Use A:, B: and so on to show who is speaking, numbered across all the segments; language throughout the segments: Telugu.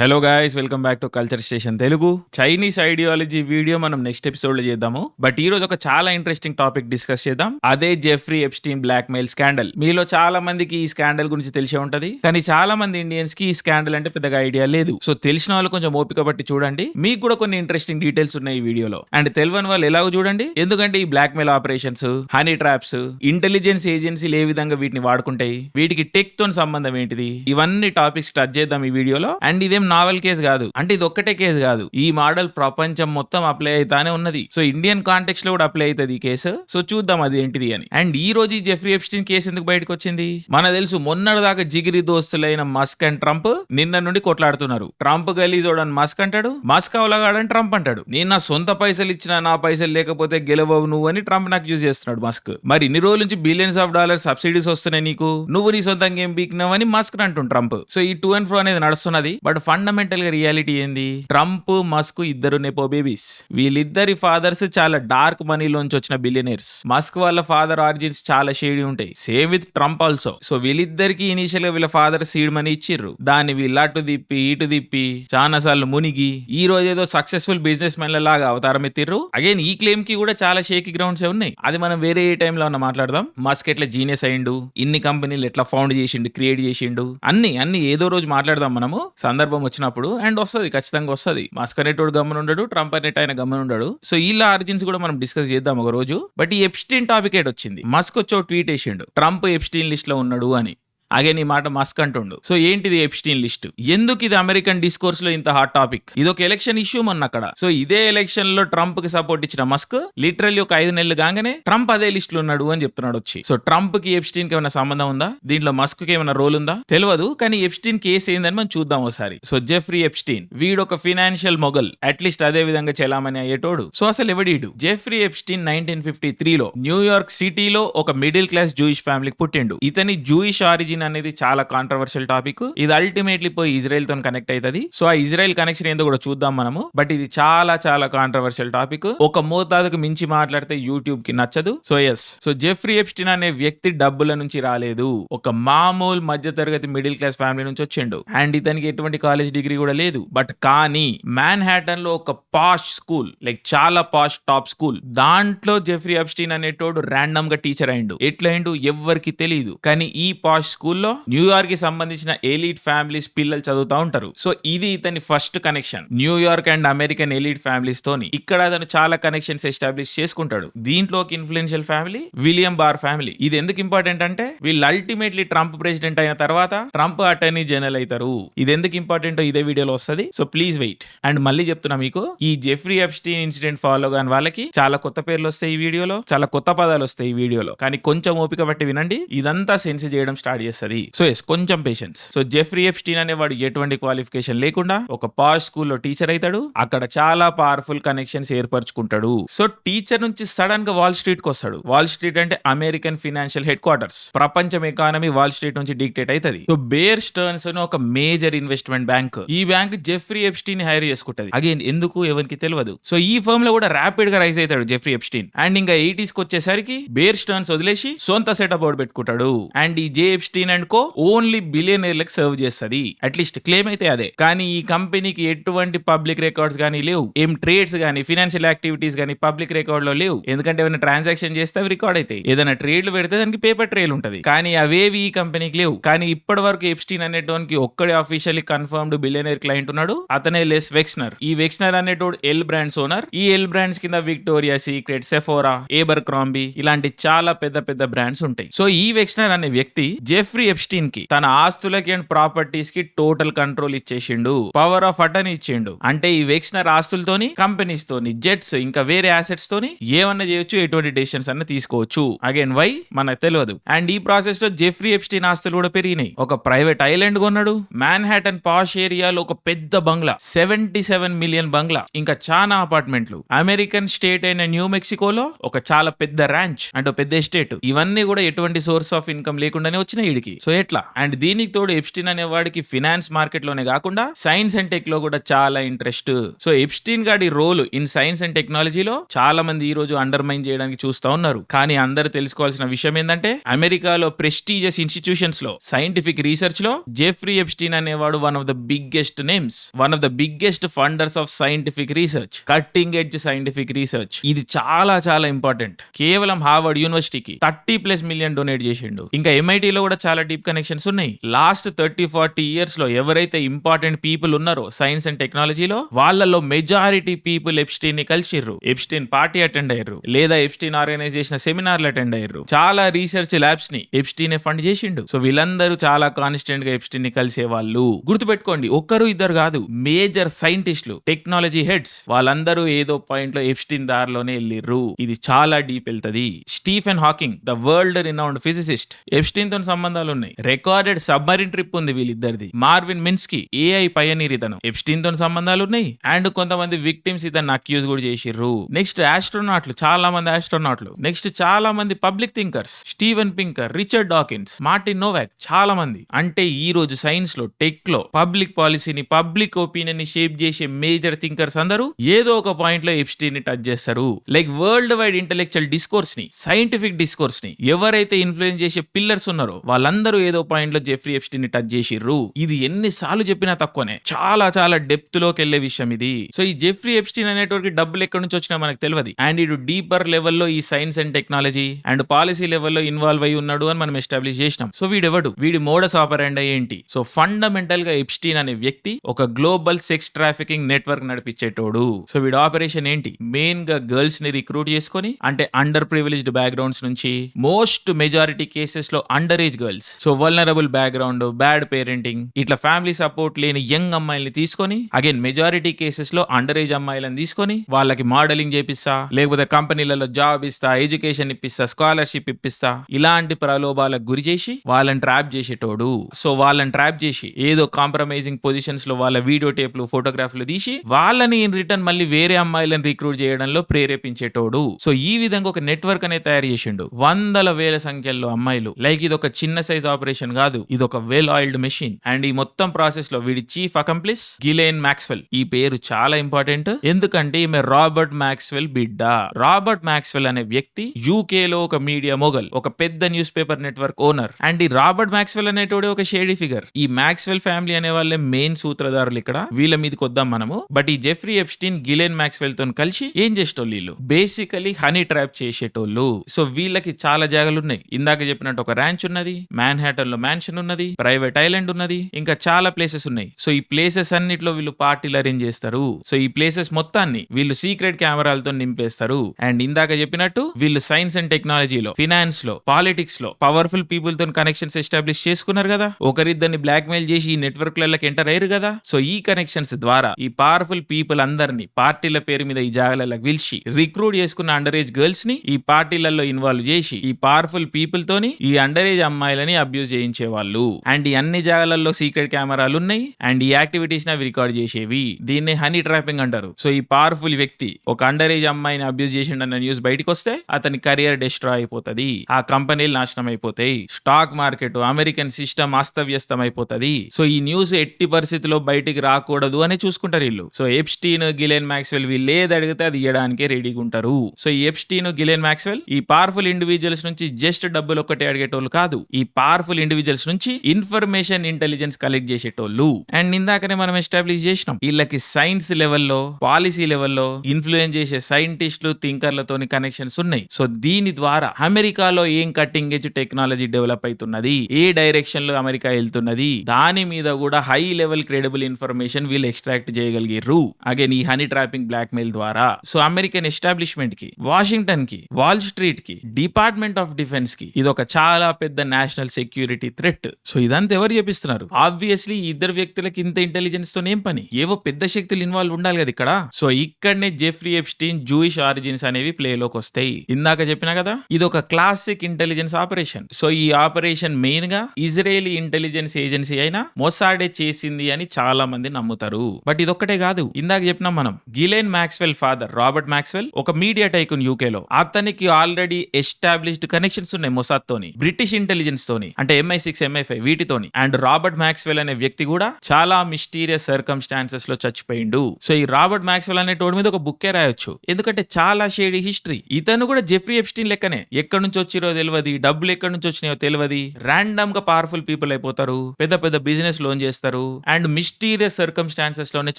A: Hello guys welcome back to culture station Telugu Chinese ideology video మనం నెక్స్ట్ ఎపిసోడ్లో చేద్దాము. బట్ ఈ రోజు ఒక చాలా ఇంట్రెస్టింగ్ టాపిక్ డిస్కస్ చేద్దాం. అదే Jeffrey Epstein blackmail scandal మీలో చాలా మందికి ఈ స్కాండల్ గురించి తెలిసే ఉంటది. కానీ చాలా మంది ఇండియన్స్కి ఈ స్కాండల్ అంటే పెద్దగా ఐడియా లేదు. సో తెలిసిన వాళ్ళు కొంచెం ఓపిక పట్టి చూడండి. మీకు కూడా కొన్ని ఇంట్రెస్టింగ్ డీటెయిల్స్ ఉన్నాయి ఈ వీడియోలో అండ్ తెలియని వాళ్ళు ఎలాగో చూడండి. ఎందుకంటే ఈ blackmail operations honey traps intelligence ఏజెన్సీలు ఏ విధంగా వీటిని వాడుకుంటాయి. వీటికి టెక్తో సంబంధం ఏంటిది? ఇవన్నీ టాపిక్స్ టచ్ చేద్దాం ఈ వీడియోలో అండ్ ఇదేం నావెల్ కేసు కాదు. అంటే ఇది ఒక్కటే కేసు కాదు. ఈ మోడల్ ప్రపంచం మొత్తం అప్లై అవుతానే ఉన్నది. సో ఇండియన్ కాంటెక్స్లో కూడా అప్లై అవుతుంది ఈ కేసు. సో చూద్దాం అది ఏంటిది అని. అండ్ ఈ రోజు ఈ జెఫ్రీ ఎప్స్టిన్ కేసు ఎందుకు బయటకు వచ్చింది? మన తెలుసు మొన్నటి దాకా జిగిరి దోస్తులైన మస్క్ అండ్ ట్రంప్ నిన్న నుండి కొట్లాడుతున్నారు. ట్రంప్ గలీజోడని మస్క్ అంటాడు మస్క్ అవలగాడని ట్రంప్ అంటాడు. నేను నా సొంత పైసలు ఇచ్చిన నా పైసలు లేకపోతే గెలవవు నువ్వు అని ట్రంప్ నాకు యూజ్ చేస్తున్నాడు మస్క్. మరి ఇన్ని రోజుల నుంచి బిలియన్స్ ఆఫ్ డాలర్ సబ్సిడీస్ వస్తున్నాయి నీకు. నువ్వు నీ సొంతంగా ఏం బీకినావని మస్క్ అంటుండు ట్రంప్. సో ఈ టూ అండ్ ఫ్రో అనేది నడుస్తున్నది. బట్ ఫండమెంటల్గా రియాలిటీ ఏంది? ట్రంప్ మస్క్ ఇద్దరు నెపో బేబీస్ వీళ్ళిద్దరి ఫాదర్స్ చాలా డార్క్ మనీలోంచి వచ్చిన బిలియనర్స్ మస్క్ వాళ్ళ ఫాదర్ ఆరిజిన్స్ చాలా షేడి ఉంటాయి. Same with Trump also so వీళ్ళిద్దరికి ఇనిషియల్గా వీళ్ళ ఫాదర్ సీడ్ మనీ ఇచ్చిర్రు. దాన్ని వీళ్ళు అటు దిప్పి ఇటు తిప్పి చాలా సార్లు మునిగి ఈ రోజు ఏదో సక్సెస్ఫుల్ బిజినెస్ మెన్ లాగా అవతారం ఎత్తిర్రు. అగైన్ ఈ క్లెయిమ్కి కూడా చాలా షేకి గ్రౌండ్స్ ఉన్నాయి. అది మనం వేరే ఏ టైంలో ఉన్న మాట్లాడదాం. మస్క్ ఎట్లా జీనియస్ అయిండు? ఇన్ని కంపెనీలు ఎట్లా ఫౌండ్ చేసిండు క్రియేట్ చేసిండు? అన్ని అన్ని ఏదో రోజు మాట్లాడదాం మనము. సందర్భం వచ్చినప్పుడు అండ్ వస్తుంది ఖచ్చితంగా వస్తుంది. మాస్క్ అనేటోడు గమ్మన ఉండడు ట్రంప్ అనేట ఆయన గమ్మన ఉండడు సో వీళ్ళ ఆరిజిన్స్ కూడా మనం డిస్కస్ చేద్దాం ఒక రోజు బట్ ఈ ఎప్స్టీన్ టాపిక్ ఏట్ వచ్చింది మస్క్ వచ్చి ట్వీట్ వేసిండు. ట్రంప్ ఎప్స్టీన్ లిస్ట్లో ఉన్నాడు అని. అగే నీ మాట మస్క్ అంటుండు. సో ఏంటిది ఎప్స్టీన్ లిస్ట్? ఎందుకు ఇది అమెరికన్ డిస్కోర్స్లో ఇంత హాట్ టాపిక్ ఇది ఒక ఎలక్షన్ ఇష్యూ మొన్న అక్కడ. సో ఇదే ఎలక్షన్లో ట్రంప్కి సపోర్ట్ ఇచ్చిన మస్క్ లిటరల్లీ ఒక ఐదు నెలలు కాగానే ట్రంప్ అదే లిస్ట్లో ఉన్నాడు అని చెప్తున్నాడు వచ్చి. సో ట్రంప్కి ఎప్స్టీన్కి ఏమైనా సంబంధం ఉందా? దీంట్లో మస్క్కి ఏమైనా రోల్ ఉందా? తెలియదు కానీ ఎప్స్టీన్ కేసు ఏందని మనం చూద్దాం ఒకసారి. సో జెఫ్రీ ఎప్స్టీన్ వీడు ఒక ఫినాన్షియల్ మొగల్ అట్లీస్ట్ అదే విధంగా చెలామణి అయ్యేటోడు. సో అసలు ఎవడీడు జెఫ్రీ ఎప్స్టీన్ నైన్టీన్ ఫిఫ్టీ త్రీలో న్యూయార్క్ సిటీలో ఒక మిడిల్ క్లాస్ జూయిష్ ఫ్యామిలీకి పుట్టిండు. ఇతని జూయిష్ ఆరిజిన్ అనేది చాలా కాంట్రవర్షియల్ టాపిక్ ఇది అల్టిమేట్లీ పోయి ఇజ్రాయెల్తో కనెక్ట్ అవుతుంది సో ఆ ఇజ్రాయెల్ కనెక్షన్ ఏందో కూడా చూద్దాం మనము. బట్ ఇది చాలా చాలా కాంట్రవర్షియల్ టాపిక్ ఒక మోతాదుకు మించి మాట్లాడితే యూట్యూబ్కి నచ్చదు. So yes so Jeffrey Epstein అనే వ్యక్తి డబ్బుల నుంచి రాలేదు. ఒక మామూలు మధ్య తరగతి మిడిల్ క్లాస్ ఫ్యామిలీ నుంచి వచ్చిండు. అండ్ ఇతనికి ఎటువంటి కాలేజ్ డిగ్రీ కూడా లేదు. బట్ కానీ మ్యాన్ హ్యాటన్లో ఒక పాష్ స్కూల్ లైక్ చాలా పాష్ టాప్ స్కూల్ దాంట్లో జెఫ్రీ ఎప్స్టీన్ అనేటోడు ర్యాండమ్గా టీచర్ అయిండు. ఎట్లయిండు? ఎవ్వరికి తెలియదు కానీ ఈ పాష్ స్కూల్లో న్యూయార్క్కి సంబంధించిన ఎలీట్ ఫ్యామిలీస్ పిల్లలు చదువుతా ఉంటారు. సో ఇది ఇతని first connection. New York and American elite families తోని ఇక్కడ అతను చాలా కనెక్షన్స్ ఎస్టాబ్లిష్ చేసుకుంటాడు. దీంట్లోకి influential family William Barr family. ఇది ఎందుకు ఇంపార్టెంట్ అంటే వీళ్ళు అల్టిమేట్లీ ట్రంప్ ప్రెసిడెంట్ అయిన తర్వాత ట్రంప్ అటర్నీ జనరల్ అవుతారు. ఇది ఎందుకు ఇంపార్టెంట్ ఇదే వీడియోలో వస్తుంది. So please wait. అండ్ మళ్ళీ చెప్తున్నా మీకు ఈ జెఫ్రీ ఎప్స్టీన్ ఇన్సిడెంట్ ఫాలో కాని వాళ్ళకి చాలా కొత్త పేర్లు వస్తాయి ఈ వీడియోలో చాలా కొత్త పదాలు వస్తాయి ఈ వీడియోలో. కానీ కొంచెం ఓపిక బట్టి వినండి. ఇదంతా సెన్స్ చేయడం స్టార్ట్ చేస్తుంది సో ఎస్ కొంచెం పేషెన్స్ సో జెఫ్రీ ఎప్స్టీన్ అనేవాడు ఎటువంటి క్వాలిఫికేషన్ లేకుండా ఒక పాష్ స్కూల్లో టీచర్ అవుతాడు అక్కడ చాలా పవర్ఫుల్ కనెక్షన్స్ ఏర్పరచుకుంటాడు. సో టీచర్ నుంచి సడన్గా వాల్ స్ట్రీట్కి వస్తాడు. వాల్ స్ట్రీట్ అంటే అమెరికన్ ఫినాన్షియల్ హెడ్ క్వార్టర్స్ ప్రపంచం ఎకానమీ వాల్ స్ట్రీట్ నుంచి డిక్టేట్ అవుతుంది సో బేర్ స్టర్న్స్ అని ఒక మేజర్ ఇన్వెస్ట్మెంట్ బ్యాంక్ ఈ బ్యాంక్ జెఫ్రీ ఎప్స్టీన్ హైర్ చేసుకుంటది. అగైన్ ఎందుకు? ఎవరికి తెలియదు సో ఈ ఫర్మ్లో కూడా ర్యాపిడ్గా రైజ్ అవుతాడు జెఫ్రీ ఎప్స్టీన్ అండ్ ఇంకా ఎయిటీస్కి వచ్చేసరికి బేర్ స్టర్న్స్ వదిలేసి సొంత సెటప్ అవుట్ పెట్టుకుంటాడు. అండ్ ఈ J Epstein and co only బిలియనర్లకు serve చేస్తుంది. అట్లీస్ట్ క్లెయిమ్ అయితే అదే. కానీ ఈ కంపెనీకి ఎటువంటి పబ్లిక్ రికార్డ్స్ కానీ లేవు. ఏం ట్రేడ్స్ కానీ ఫినాన్షియల్ యాక్టివిటీస్ కానీ పబ్లిక్ రికార్డ్లో లేవు. ఎందుకంటే ఏమైనా ట్రాన్సాక్షన్ చేస్తే అవి రికార్డ్ అయితే ఏదైనా ట్రేడ్లు పెడితే దానికి పేపర్ ట్రేల్ ఉంటుంది. కానీ అవేవి ఈ కంపెనీకి లేవు. కానీ ఇప్పటి వరకు ఎప్స్టీన్ అనేటోనికి ఒక్కడే అఫీషియల్లీ కన్ఫర్మ్డ్ బిలియనర్ క్లయింట్ ఉన్నాడు. అతనే లెస్ వెక్స్నర్ ఈ వెక్స్నర్ అనేటోడు ఎల్ బ్రాండ్స్ ఓనర్ ఈ ఎల్ బ్రాండ్స్ కింద Victoria Secret Sephora Abercrombie ఇలాంటి చాలా పెద్ద పెద్ద బ్రాండ్స్ ఉంటాయి. సో ఈ వెక్స్నర్ అనే వ్యక్తి జెఫ్ జెఫ్రీ ఎప్స్టీన్కి తన ఆస్తులకి అండ్ ప్రాపర్టీస్కి టోటల్ కంట్రోల్ ఇచ్చేసిండు పవర్ ఆఫ్ అటర్నీ ఇచ్చిండు. అంటే ఈ వెక్స్నర్ ఆస్తులతోని కంపెనీస్ తోని జెట్స్ ఇంకా వేరే అసెట్స్ తోని ఏమన్నా చేయొచ్చు ఎటువంటి డెసిషన్స్ అన్న తీసుకోవచ్చు. Again why? మనకు తెలియదు అండ్ ఈ ప్రాసెస్లో జెఫ్రీ ఎప్స్టీన్ ఆస్తులు కూడా పెరిగినాయి. ఒక ప్రైవేట్ ఐలాండ్ కొన్నాడు. మ్యాన్ హ్యాటన్ పాష్ ఏరియాలో ఒక పెద్ద బంగ్లా సెవెంటీ సెవెన్ మిలియన్ బంగ్లా. ఇంకా చాలా అపార్ట్మెంట్లు. అమెరికన్ స్టేట్ అయిన న్యూ మెక్సికోలో ఒక చాలా పెద్ద ర్యాంచ్ అంటే పెద్ద ఎస్టేట్. ఇవన్నీ కూడా ఎటువంటి సోర్స్ ఆఫ్ ఇన్కమ్ లేకుండానే వచ్చినాయి వీడికి కి సో ఎట్లా? అండ్ దీనికి తోడు ఎప్స్టీన్ అనే వాడికి ఫినాన్స్ మార్కెట్లోనే కాకుండా సైన్స్ అండ్ టెక్లో కూడా చాలా ఇంట్రెస్ట్ సో ఎప్స్టీన్ గాడి రోల్ ఇన్ సైన్స్ అండ్ టెక్నాలజీలో చాలా మంది ఈ రోజు అండర్ మైన్ చేయడానికి చూస్తా ఉన్నారు. కానీ అందరూ తెలుసుకోవాల్సిన విషయం ఏంటంటే అమెరికాలో ప్రెస్టీజియస్ ఇన్స్టిట్యూషన్స్లో సైంటిఫిక్ రీసెర్చ్లో జెఫ్రీ ఎప్స్టీన్ అనేవాడు one of the biggest names one of the biggest funders of scientific research cutting edge scientific research ఇది చాలా చాలా ఇంపార్టెంట్ కేవలం హార్వర్డ్ యూనివర్సిటీకి థర్టీ ప్లస్ మిలియన్ డొనేట్ చేసిండు. ఇంకా MIT లో కూడా చాలా డీప్ కనెక్షన్స్ ఉన్నాయి. లాస్ట్ థర్టీ ఫార్టీ ఇయర్స్లో ఎవరైతే ఇంపార్టెంట్ పీపుల్ ఉన్నారో సైన్స్ అండ్ టెక్నాలజీలో వాళ్ళలో మెజారిటీ పీపుల్ ఎప్స్టీన్ని కలిసిర్రు. ఎప్స్టీన్ పార్టీ అటెండ్ అయ్యారు లేదా ఎప్స్టీన్ ఆర్గనైజ్ చేసిన సెమినార్లు అటెండ్ అయ్యారు చాలా రీసెర్చ్ ల్యాబ్స్ని ఎప్స్టీన్ ఫండ్ చేసిండు. సో వీళ్ళందరూ చాలా కాన్స్టెంట్గా ఎప్స్టీన్ని కలిసే వాళ్ళు గుర్తుపెట్టుకోండి ఒక్కరు ఇద్దరు కాదు మేజర్ సైంటిస్టులు టెక్నాలజీ హెడ్స్ వాళ్ళందరూ ఏదో పాయింట్లో ఎప్స్టీన్ దారిలోనే వెళ్ళిర్రు ఇది చాలా డీప్ వెళ్తది. Stephen Hawking the world renowned physicist ఎప్స్టీన్తో సంబంధం సంబంధాలు ఉన్నాయి రికార్డెడ్ సబ్మరీన్ ట్రిప్ ఉంది వీళ్ళిద్దరిది. మార్విన్ మిన్స్కి ఏఐ పయనీర్ ఇతను. ఎప్స్టీన్తో సంబంధాలు ఉన్నాయి అండ్ కొంతమంది విక్టిమ్స్ ఇతను అక్యూజ్ కూడా చేసిర్రు. నెక్స్ట్ ఆస్ట్రోనాట్లు చాలా మంది ఆస్ట్రోనాట్లు నెక్స్ట్ చాలా మంది public thinkers Steven Pinker Richard Dawkins Martin Nowak చాలా మంది అంటే ఈ రోజు సైన్స్లో టెక్లో పబ్లిక్ పాలసీని పబ్లిక్ ఒపీనియన్ని షేప్ చేసే మేజర్ థింకర్స్ అందరూ ఏదో ఒక పాయింట్లో ఎప్స్టీన్ని టచ్ చేస్తారు. లైక్ వరల్డ్ వైడ్ ఇంటెలెక్చువల్ డిస్కోర్స్ని సైంటిఫిక్ డిస్కోర్స్ని ఎవరైతే ఇన్ఫ్లుయెన్స్ చేసే పిల్లర్స్ ఉన్నారో వాళ్ళ వాళ్ళందరూ ఏదో పాయింట్లో జెఫ్రీ ఎప్స్టీన్ని టచ్ చేసిర్రు. ఇది ఎన్నిసార్లు చెప్పినా తక్కువనే. చాలా చాలా డెప్త్లోకి వెళ్ళే విషయం ఇది. సో ఈ జెఫ్రీ ఎప్స్టీన్ అనేటువంటి డబ్బులు ఎక్కడి నుంచి వచ్చినా మనకు తెలియదు అండ్ ఇటు డీపర్ లెవెల్లో ఈ science and technology and policy లెవెల్లో ఇన్వాల్వ్ అయి ఉన్నాడు అని మనం ఎస్టాబ్లిష్ చేసినాం. సో వీడెవడు? వీడి మోడస్ ఆపరెండ్ ఏంటి? సో ఫండమెంటల్గా ఎప్స్టీన్ అనే వ్యక్తి ఒక గ్లోబల్ సెక్స్ ట్రాఫికింగ్ నెట్వర్క్ నడిపించేటోడు. సో వీడి ఆపరేషన్ ఏంటి? మెయిన్గా గర్ల్స్ని రిక్రూట్ చేసుకొని అంటే అండర్ ప్రివిలేజ్డ్ బ్యాక్గ్రౌండ్స్ నుంచి మోస్ట్ మెజారిటీ కేసెస్లో under age girls so vulnerable background bad parenting ఇట్లా ఫ్యామిలీ సపోర్ట్ లేని యంగ్ అమ్మాయిల్ని తీసుకొని అగైన్ మెజారిటీ కేసెస్లో అండర్ ఏజ్ అమ్మాయిలను తీసుకొని వాళ్ళకి మోడలింగ్ చేపిస్తా లేకపోతే కంపెనీలలో జాబ్ ఇస్తా ఎడ్యుకేషన్ ఇప్పిస్తా స్కాలర్షిప్ ఇప్పిస్తా ఇలాంటి ప్రలోభాలకు గురి చేసి వాళ్ళని ట్రాప్ చేసేటోడు. సో వాళ్ళని ట్రాప్ చేసి ఏదో కాంప్రమైజింగ్ పొజిషన్స్లో వాళ్ళ వీడియో టేప్లు ఫోటోగ్రాఫ్లు తీసి వాళ్ళని ఇన్ రిటర్న్ మళ్ళీ వేరే అమ్మాయిలను రిక్రూట్ చేయడంలో ప్రేరేపించేటోడు. సో ఈ విధంగా ఒక నెట్వర్క్ అనేది తయారు చేసిండు. వందల వేల సంఖ్యలో అమ్మాయిలు. లైక్ ఇది ఒక చిన్న సైజ్ ఆపరేషన్ కాదు. ఇది ఒక వెల్ ఆయిల్డ్ మెషిన్ అండ్ ఈ మొత్తం ప్రాసెస్లో వీడి చీఫ్ అకంప్లిస్ గిలేన్ మ్యాక్స్వెల్ ఈ పేరు చాలా ఇంపార్టెంట్ ఎందుకంటే ఈమె రాబర్ట్ మ్యాక్స్వెల్ బిడ్డ. రాబర్ట్ మ్యాక్స్వెల్ అనే వ్యక్తి యూకే లో ఒక మీడియా మొగల్ ఒక పెద్ద newspaper network owner and ఈ రాబర్ట్ మ్యాక్స్వెల్ అనేటోడే ఒక షేడీ ఫిగర్ ఈ మ్యాక్స్వెల్ ఫ్యామిలీ అనే వాళ్ళే మెయిన్ సూత్రధారులు ఇక్కడ. వీళ్ళ మీదకి వద్దాం మనము. బట్ ఈ జెఫ్రీ ఎప్స్టీన్ గిలేన్ మ్యాక్స్వెల్తో కలిసి ఏం చేసేటోళ్ళు వీళ్ళు? బేసికలీ హనీ ట్రాప్ చేసేటోళ్ళు. సో వీళ్ళకి చాలా జాగాలు ఉన్నాయి ఇందాక చెప్పినట్టు ఒక ర్యాంచ్ ఉన్నది. మ్యాన్లో మ్యాన్షన్ ఉన్నది ప్రైవేట్ ఐలాండ్ ఉన్నది ఇంకా చాలా ప్లేసెస్ ఉన్నాయి. సో ఈ ప్లేసెస్ అన్నిట్లో వీళ్ళు పార్టీలు అరేంజ్ చేస్తారు. సో ఈ ప్లేసెస్ మొత్తాన్ని వీళ్ళు సీక్రెట్ కెమెరాలతో నింపేస్తారు. అండ్ ఇందాక చెప్పినట్టు వీళ్ళు సైన్స్ అండ్ టెక్నాలజీలో ఫినాన్స్లో పాలిటిక్స్లో పవర్ఫుల్ పీపుల్తో కనెక్షన్స్ ఎస్టాబ్లిష్ చేసుకున్నారు కదా? ఒకరిద్దరిని బ్లాక్ మెయిల్ చేసి ఈ నెట్వర్క్ లకి ఎంటర్ అయ్యారు కదా? సో ఈ కనెక్షన్స్ ద్వారా ఈ పవర్ఫుల్ పీపుల్ అందరినీ పార్టీల పేరు మీద ఈ జాగాలకు పిలిచి రిక్రూట్ చేసుకున్న అండర్ ఏజ్ గర్ల్స్ని ఈ పార్టీలలో ఇన్వాల్వ్ చేసి ఈ పవర్ఫుల్ పీపుల్ తోని ఈ అండర్ ఏజ్ అమ్మాయిలని అబ్యూజ్ చేయించే వాళ్ళు అండ్ ఈ అన్ని జాగాలలో సీక్రెట్ కెమెరాలు ఉన్నాయి అండ్ ఈ యాక్టివిటీస్ని అవి రికార్డ్ చేసేవి. దీన్ని హనీ ట్రాపింగ్ అంటారు. సో ఈ పవర్ఫుల్ వ్యక్తి ఒక అండర్ ఏజ్ అమ్మాయిని అబ్యూజ్ చేసిండన్న న్యూస్ బయటకు వస్తే అతని కెరియర్ డిస్ట్రా అయిపోతది. ఆ కంపెనీలు నాశనం అయిపోతాయి స్టాక్ మార్కెట్ అమెరికన్ సిస్టమ్ అస్తవ్యస్తం అయిపోతది సో ఈ న్యూస్ ఎట్టి పరిస్థితిలో బయటికి రాకూడదు అని చూసుకుంటారు వీళ్ళు. సో ఎప్స్టీన్ గిలెన్ మ్యాక్స్వెల్ వీళ్ళు ఏది అడిగితే అది ఇవ్వడానికి రెడీగా ఉంటారు సో ఈ ఎప్స్టీన్ గిలెన్ మ్యాక్స్వెల్ ఈ పవర్ఫుల్ ఇండివిజువల్స్ నుంచి జస్ట్ డబ్బులు ఒక్కటే అడిగేటోళ్ళు కాదు. ఈ పవర్ఫుల్ ఇండివిజువల్స్ నుంచి ఇన్ఫర్మేషన్ ఇంటెలిజెన్స్ కలెక్ట్ చేసేటోళ్ళు. అండ్ ఇందాకనే మనం ఎస్టాబ్లిష్ చేసినాం వీళ్ళకి సైన్స్ లెవెల్లో పాలసీ లెవెల్లో ఇన్ఫ్లుయెన్స్ చేసే సైంటిస్టులు థింకర్లతోని కనెక్షన్స్ ఉన్నాయి. సో దీని ద్వారా అమెరికాలో ఏం కట్టింగ్ ఎడ్జ్ టెక్నాలజీ డెవలప్ అవుతున్నది ఏ డైరెక్షన్లో అమెరికా వెళ్తున్నది? దాని మీద కూడా హై లెవెల్ క్రెడిబుల్ ఇన్ఫర్మేషన్ వీళ్ళు ఎక్స్ట్రాక్ట్ చేయగలిగారు అగైన్ ఈ హనీ ట్రాపింగ్ బ్లాక్ మెయిల్ ద్వారా. సో అమెరికన్ ఎస్టాబ్లిష్మెంట్కి వాషింగ్టన్కి వాల్ స్ట్రీట్కి డిపార్ట్మెంట్ ఆఫ్ డిఫెన్స్కి ఇది ఒక చాలా పెద్ద నేషనల్ సెక్యూరిటీ థ్రెట్ సో ఇదంతా ఎవరు చెప్పిస్తున్నారు ఆబ్వియస్లీ ఇద్దరు వ్యక్తులకి ఇంత ఇంటెలిజెన్స్తో ఏం పని? ఏవో పెద్ద శక్తులు ఇన్వాల్వ్ ఉండాలి కదా ఇక్కడ. సో ఇక్కడనే జెఫ్రీ ఎప్స్టీన్ జూయిష్ ఆరిజిన్స్ అనేవి ప్లే లోకి వస్తాయి. ఇందాక చెప్పినా కదా ఇది ఒక క్లాసిక్ ఇంటెలిజెన్స్ ఆపరేషన్ సో ఈ ఆపరేషన్ మెయిన్గా ఇజ్రాయేలీ ఇంటెలిజెన్స్ ఏజెన్సీ అయినా మొసాడే చేసింది అని చాలా మంది నమ్ముతారు. బట్ ఇదొక్కటే కాదు. ఇందాక చెప్పినాం మనం Ghislaine Maxwell father Robert Maxwell ఒక మీడియా టైకున్ యూకే లో. అతనికి ఆల్రెడీ ఎస్టాబ్లిష్డ్ కనెక్షన్స్ ఉన్నాయి మొసాద్ తోని. బ్రిటిష్ ఇంటెలిజెన్స్ తోని. అంటే ఎంఐ సిక్స్ ఎంఐ ఫైవ్ వీటితోని. అండ్ రాబర్ట్ మ్యాక్స్వెల్ అనే వ్యక్తి కూడా చాలా మిస్టీరియస్ సర్కమ్స్టాన్సెస్లో చచ్చిపోయిండు. సో ఈ రాబర్ట్ మ్యాక్స్వెల్ అనే టోడి మీద ఒక బుక్కే రాయొచ్చు. ఎందుకంటే చాలా షేడీ హిస్టరీ. ఇతను కూడా జెఫ్రీ ఎప్స్టీన్ లెక్కనే. ఎక్కడి నుంచి వచ్చిరో తెలియదు డబ్బులు ఎక్కడి నుంచి వచ్చినాయో తెలియదు ర్యాండమ్గా పవర్ఫుల్ పీపుల్ అయిపోతారు. పెద్ద పెద్ద బిజినెస్ లోన్ చేస్తారు. అండ్ మిస్టీరియస్ సర్కమ్స్టాన్సెస్లోనే